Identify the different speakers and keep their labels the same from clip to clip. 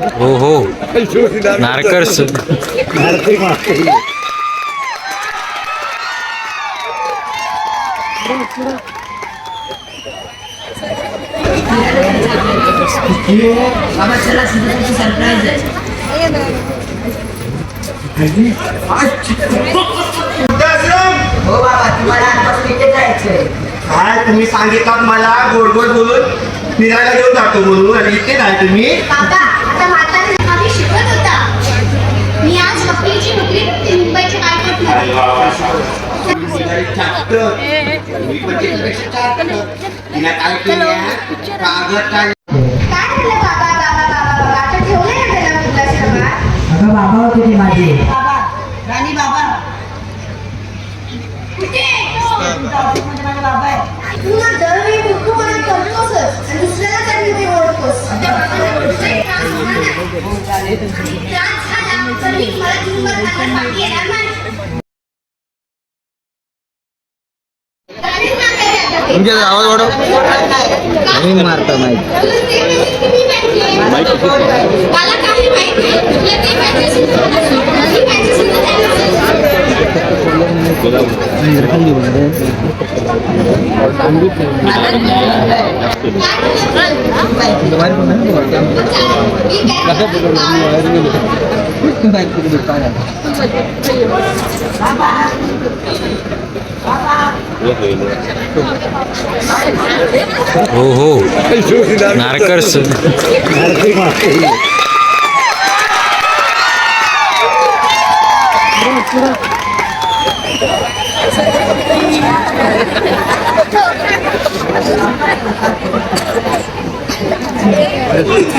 Speaker 1: हो हो. नारकर्स.
Speaker 2: हो बाबा तुम्हाला आजपासून इथे जायचंय
Speaker 3: काय तुम्ही सांगितलं मला गोड गोड बोलून. फिरायला घेऊन जातो म्हणून. आणि इथे नाही तुम्ही.
Speaker 4: बाबा
Speaker 3: तिला काय केलं कागद काय
Speaker 4: बाबा
Speaker 2: होते ते माझे राणी बाबा
Speaker 4: कुठे
Speaker 2: तुमच्या
Speaker 1: आवाज वाढव. मी मारता नाही.
Speaker 4: मला काही माहीत नाही तुला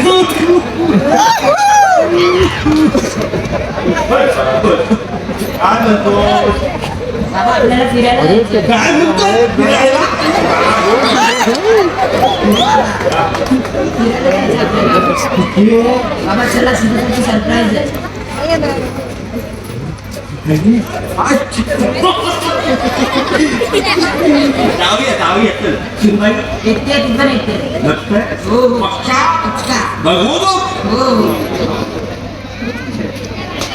Speaker 4: ते पाहिजे असेल तर मला नाही पाहिजे असेल तर त्यांना सांग. मी काय
Speaker 1: हो हो नारकर्स
Speaker 3: काय म्हणतो
Speaker 2: बाबा आपल्याला फिरायला जायचंय.
Speaker 3: काय म्हणतो फिरायला?
Speaker 2: बाबा चला तुमची सरप्राईज आहे
Speaker 3: जाऊया जाऊया चल सुनबाई,
Speaker 2: येते तिथं येते
Speaker 3: नक्की?
Speaker 2: हो हो
Speaker 3: पक्का?
Speaker 2: पक्का.
Speaker 3: बघू बघ.
Speaker 2: हो हो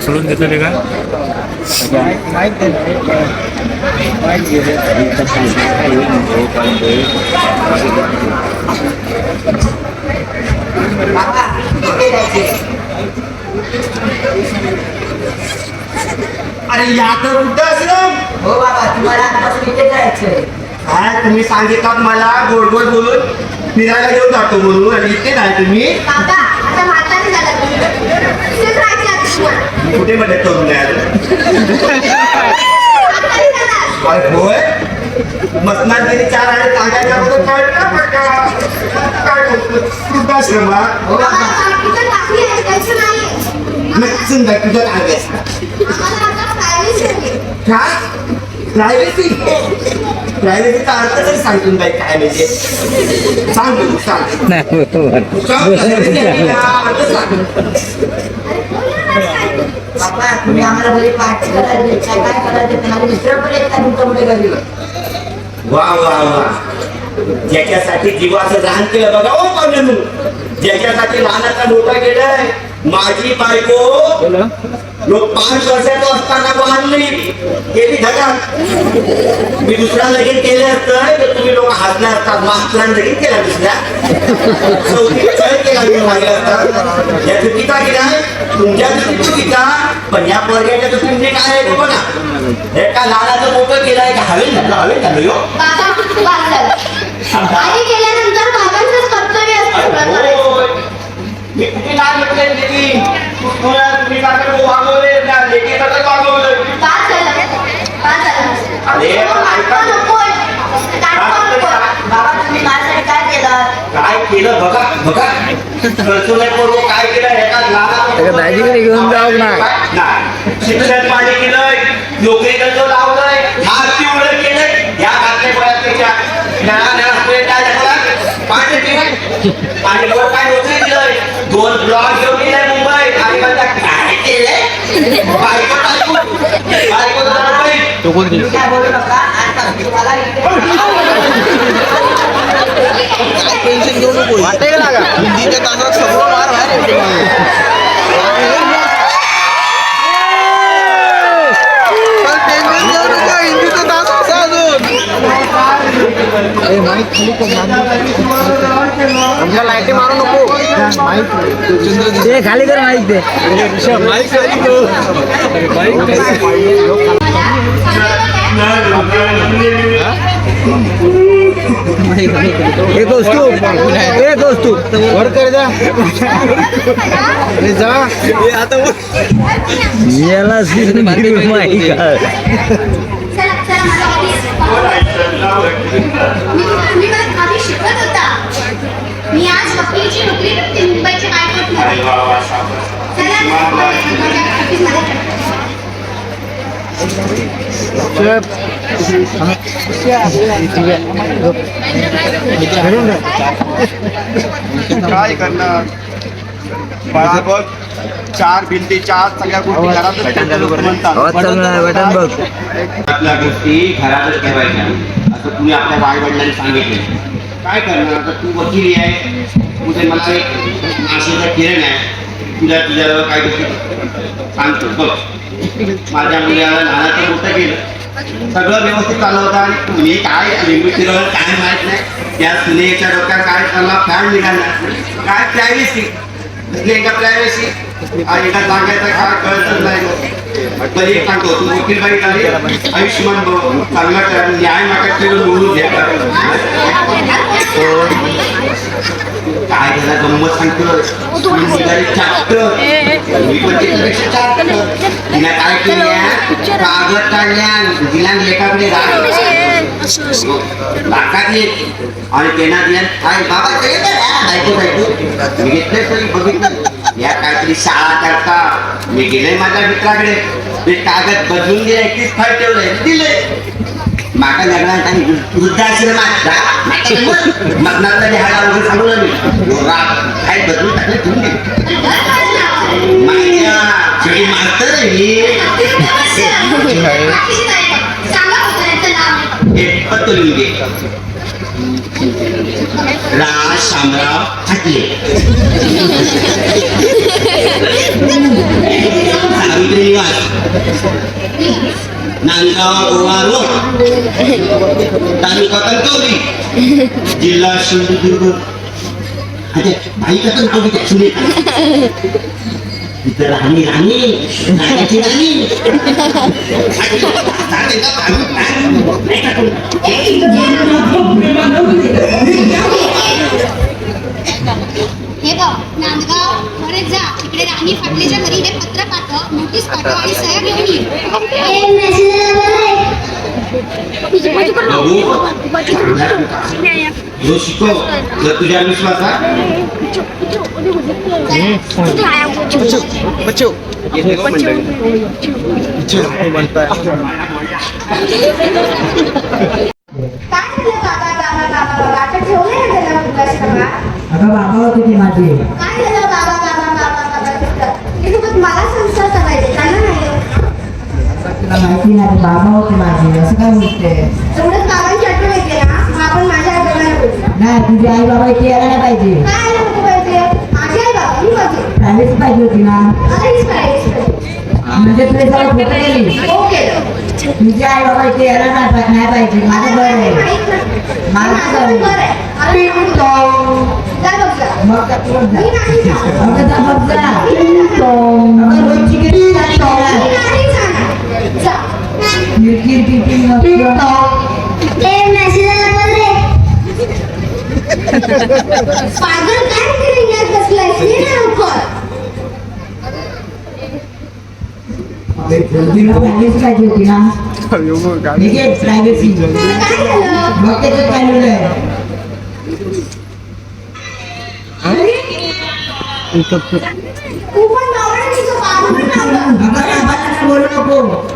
Speaker 1: सोडून देतो रे का?
Speaker 3: अरे या तर
Speaker 2: हो बाबा तुम्हाला आजपासून इथे जायचंय.
Speaker 3: काय तुम्ही सांगितलं मला गोड गोड बोलून. फिरायला घेऊन जातो म्हणून आणि इथे नाही तुम्ही.
Speaker 4: बाबा आता म्हातारे झाला तुम्ही इथेच राहायचं आता तुम्हाला
Speaker 3: कुठे
Speaker 4: म्हातारे झाला
Speaker 3: काय होय? मसनागिरी चार आणि सांगायच्या अगोदर कळलं बरं का? काय बोलतो? वृद्धाश्रमात
Speaker 2: हो? बाबा
Speaker 4: बाबा इथं टाकली आहे त्याचं नाही
Speaker 3: नक्कीच नाही तुझं काय काय प्रायव्हसी प्रायव्हसीचा अर्थ तरी सांगून बाई काय म्हणजे. सांग तू, सांग.
Speaker 1: नाही बरोबर
Speaker 3: सांग, privacy आहे ना, अर्थ सांग.
Speaker 2: बाबा तुम्ही आम्हाला घरी पाठ करायचे काय करायचे ते माझे मिस्टर पण येतात तुमच्यापुढे घरी
Speaker 3: वा वा वा. ज्याच्यासाठी जीवाचं रान केलं बघा ओ पाहुण्यांनो. ज्याच्यासाठी लहानाचा मोठा केलाय माझी बायको लोक पाच वर्षाचा असताना बांधली केली धगात मी दुसरा लगीन केले असतं तर तुम्ही लोक हसले असतात. मागचा लगीन केला दुसऱ्या चौथी छळ केला मी मागे असतात या चुकीचा किरा तुमच्या चुकी चुकीचा पण या पोरग्याच्या चुकी काय आहे ते बघा एका लालाचं मोठं केलंय का? हवेल झालं हवे झालं
Speaker 1: दाजीकडे घेऊन जाऊ ना.
Speaker 3: नाही? शिक्षण पाणी केलंय नोकरी करतो लावलंय हात पिवळं केलंय या घातले बऱ्याच त्याच्या पाणी पिवळं. आणि वर काय नोकरी दिलंय? दोन ब्लॉक घेऊन गेलाय मुंबई. आणि म्हणता काय केलंय? बायको बायको बायको जरा मुंबई
Speaker 2: तुम्ही काय बोलू नका. आता तुम्हाला.
Speaker 1: का लागा. हिंदीच्या तासात सगळं मार आमच्या लाईटी मारू नको ते खाली कर माईक दे माईक एक वस्तू एक वस्तू वर कर जा. जा. आता याला माईक
Speaker 4: मी आज वकिलीची नोकरी करते मुंबईच्या हायकोर्टमध्ये
Speaker 5: काय करणार बघ चार भिंतीच्या आत सगळ्या गोष्टी घरातच म्हणतात
Speaker 1: बघ
Speaker 3: गोष्टी घरातच ठेवायच्या असं तुम्ही आपल्या आई वडिलांनी सांगितले काय करणार आता तू वकील आहे उद्या मला एक आशेचा किरण आहे तुझ्या तुझ्यावर काय सांगतो बघ माझ्या मुलाला लहानाचं मोठं केलं. सगळं व्यवस्थित चालवतं आणि मी काय लिंबू काय माहीत नाही. त्या सुनेच्या डोक्यात काय चालला फॅन निघाला. काय प्रायव्हसी एका प्रायव्हसी एका सांगायचं काय कळतच नाही तरी एक सांगतो तू वकील बाई झाली आयुष्यमान चांगला कर न्याय ठेवून बोलून घ्या. काय झालं गंमत सांगतो? मी पण त्याच्यापेक्षा काय केल्या कागद काढल्या दिला लेखाकडे लाखात येत आणि त्यांना दिल्या काय बाबा ऐकू ऐकू. मी घेतलंय तरी बघितलं. या काहीतरी शाळा करता. मी गेले माझ्या मित्राकडे. ते कागद बदलून दिले एकटीच फाईल ठेवलंय दिले माका लग्नात आणि वृद्धाश्रमात मग्नातला लिहायला वगैरे सांगू मी रात काय बदलून टाकले माया शेळी मारतं मी एक पत्र लिहून दे. राज शामराव हाटले सावित्री निवास नांदगाव गोवा रोड तालुका कणकवली जिल्हा सिंधुदुर्ग अरे बाई का कणकवली त्या सुने तिथं राणी राणी राण्याची राणी चालेल का? नाही का कोणी?
Speaker 4: हे बघ नांदगाव परत जा तिकडे राणी फाटलेच्या घरी हे पत्र पाठव नोटीस पाठव आणि सह्या घेऊन ये
Speaker 3: जो शिकव जर तुझ्या विश्वासात
Speaker 1: बच्चो
Speaker 4: काय झालं बाबा बाबा बाबा बाबा आता ठेवलंय ना त्याला वृद्धाश्रमात
Speaker 2: अगं बाबा होते ती माझी
Speaker 4: काय झालं बाबा
Speaker 2: तुला माहिती नाही बाबा होते माझे असं काय बोलते
Speaker 4: एवढंच बाबांची आठवण येते ना मग आपण माझ्या आई बाबांना बोलू.
Speaker 2: नाही तुझी आई बाबा इथे यायला नाही पाहिजे.
Speaker 4: काय नको पाहिजे? माझी आई बाबा मी माझी.
Speaker 2: प्रायव्हेसी पाहिजे होती ना.
Speaker 4: पाहिजे.
Speaker 2: म्हणजे तुला सगळं खोटं गेली?
Speaker 4: हो
Speaker 2: तुझी आई बाबा इथे यायला नाही पाहिजे. माझं घर आहे. माझं घर
Speaker 4: आहे.
Speaker 2: मग का तू बघ जा. रोजची किती
Speaker 4: पागल काय
Speaker 2: करेंगे कसला? होती ना प्रायव्हसी मग त्याच्यात चालवलं आहे बोलू नको.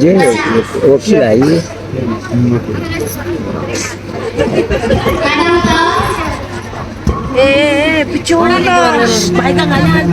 Speaker 1: जे वकील आहे
Speaker 4: ए पिच्छे होणार बायका घालून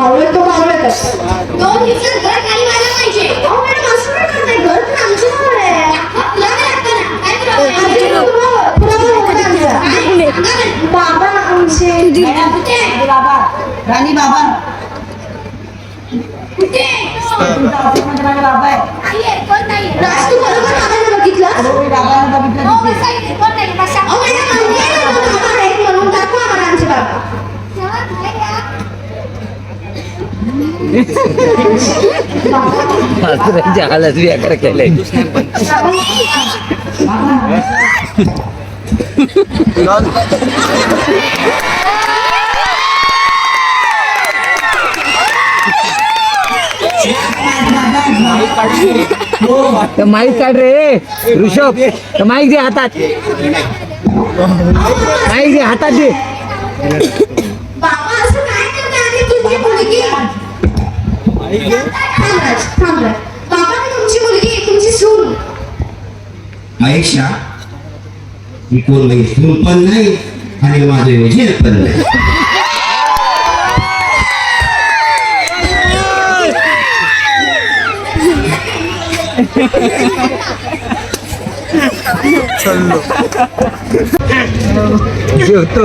Speaker 4: मावळत तो मावळत असतो दोन दिवसात घर खाली व्हायला पाहिजे अहो मॅडम असं नाही करताय घर पण आमची नावं आहे पुरावे लागतं ना काय पुरावे बाबा आमचे
Speaker 2: बाबा राणी बाबा
Speaker 4: कुठे
Speaker 2: बाबा आहे
Speaker 4: कोण नाही राज तू बरोबर बाबांना बघितलं
Speaker 2: बाबांना बघितलं
Speaker 1: मास्तरांच्या हालच व्याकार केलाय माईक काढ रे. ऋषभ तर माईक दे हातात. माईक दे हातात दे.
Speaker 4: तुमची मुलगी तुमची सून
Speaker 3: आयशा ही कोण नाही सून पण नाही आणि माझं विजय पण नाही
Speaker 4: चलो जेवतो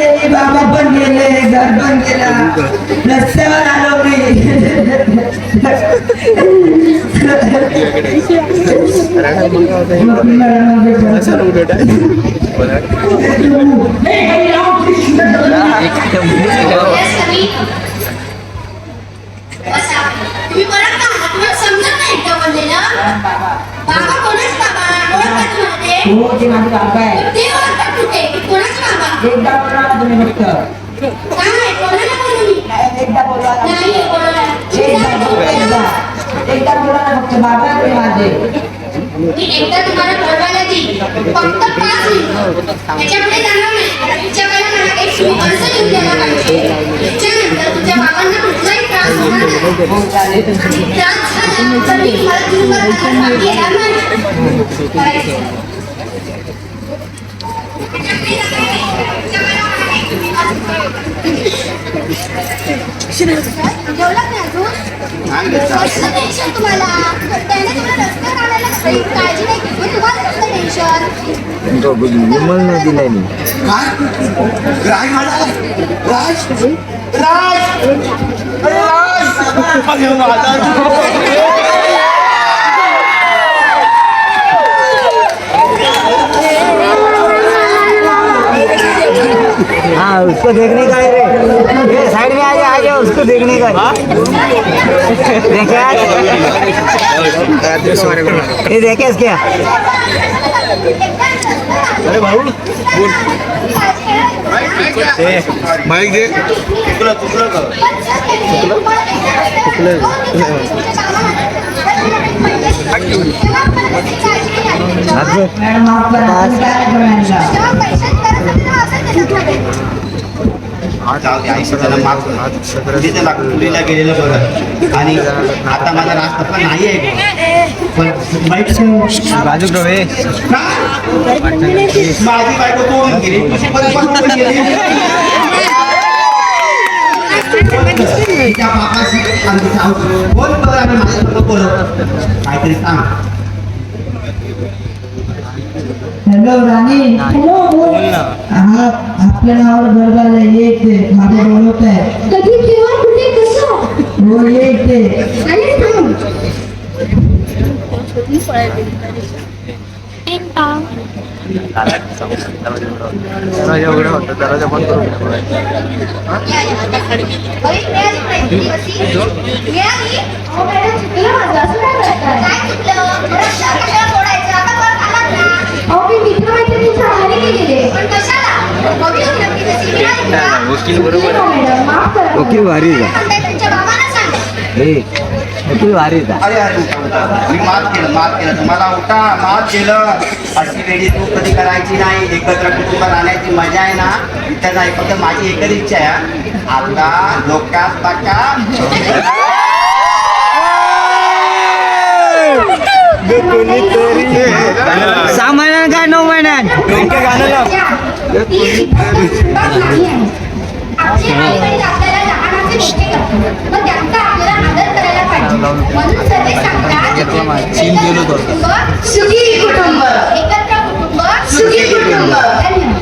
Speaker 4: घर
Speaker 2: बंद केला रस्त्यावर आलो मी
Speaker 4: तुम्ही परत का हात समजत नाही का बोललेलं बाबा कोणाच बाबा ओळखत होते
Speaker 2: हो ते माझे बाबा आहे.
Speaker 4: ते ओळखत होते कोणाच बाबा?
Speaker 2: एकदा तुम्ही फक्त.
Speaker 4: काय कोणाला बोलू मी
Speaker 2: एकदा बोलवा ना.
Speaker 4: नाही कोणाला
Speaker 2: एकदा बोलवा, एकदा एकदा बोलवा ना फक्त बाबा आहे तुम्ही माझे
Speaker 4: मी एकदा तुम्हाला बोलवायला देईल फक्त पाच मिनिटं त्याच्यापुढे जाणार नाही तुमच्या वेळेला मला काही तुम्ही अर्ज लिहून द्यायला पाहिजे त्याच्यानंतर तुझ्या बाबांना कुठलाही त्रास होणार नाही
Speaker 2: हो चालेल
Speaker 4: आणि त्रास झाला तर मी तुम्हाला तुम्ही परत मला मागे येणार नाही करायचं. त्याच्यापुढे जाणार नाही. तुमच्या वेळेला मला काही तुम्ही जेवलात नाही अजून कसलं टेन्शन तुम्हाला त्याने तुम्हाला रस्त्यावर आणायला काळजी नाही घेतली तुम्हाला टेन्शन
Speaker 1: विमल नाही दिलाय मी उसको देखने का है ये साइड में आ जा आ जा उसको देखने का. है। देखे आज. ये देखे क्या
Speaker 5: अरे भाऊ माईक दे. चुकलं चुकलं का?
Speaker 2: मॅडम माफ करणार
Speaker 3: जाऊ दे आयुष्य त्याला माफ कर गेलेलं बरं आणि आता माझा रास्ता पण नाही आहे पण बाईक
Speaker 5: बाजू रवे
Speaker 3: का? माझी बायको तोडून गेली. तुझी पण पण गेली? तिच्या बापाशी आमची चाव- बोल बरं आम्ही माझ्यासोबत बोलत काहीतरी सांग.
Speaker 2: हॅलो राणी.
Speaker 4: हॅलो बोल
Speaker 2: हा आपल्या नावावर घर झालं एक ते माझं बोलवत आहे
Speaker 4: कधी केव्हा कुठे कसं?
Speaker 2: हो एक ते
Speaker 4: आणि थांब. वकील बरोबर
Speaker 1: वकील भारी आहे.
Speaker 4: त्यांच्या वकील सांगा
Speaker 1: हे वकील भारी
Speaker 3: अरे मी माफ केलं माफ केलं तुम्हाला उठा माफ केलं अशी वेळी तू कधी करायची नाही एकत्र कुटुंब राहण्याची मजा आहे ना इथं नाही फक्त माझी एकच इच्छा आहे आता लोकात टाका
Speaker 1: सहा महिन्यात काय नऊ महिन्यात
Speaker 4: सुखी कुटुंब. एकत्र कुटुंब सुखी कुटुंब.